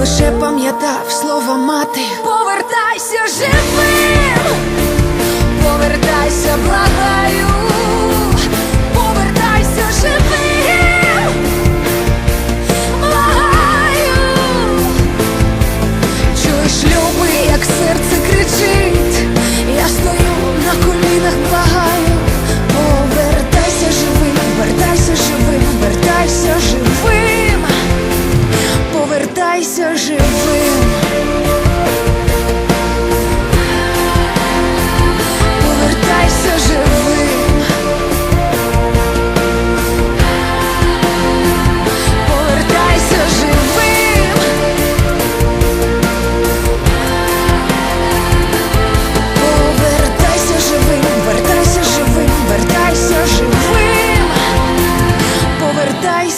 Лише пам'ятав слова мати. Повертайся живим, повертайся, благаю,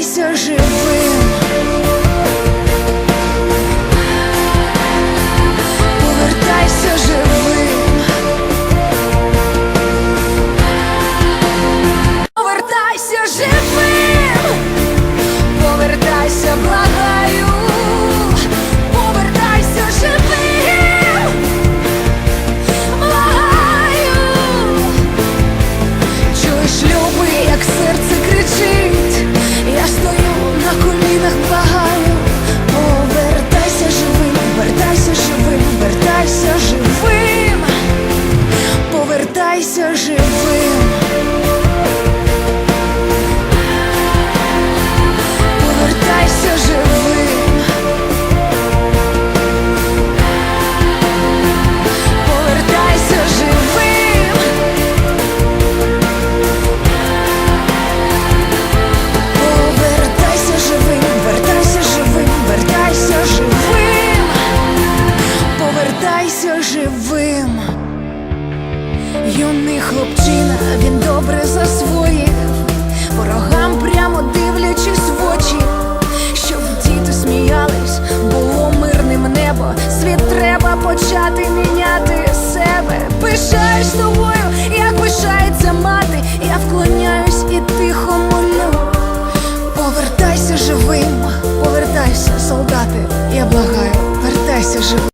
Повертайся живим. Повертайся живим.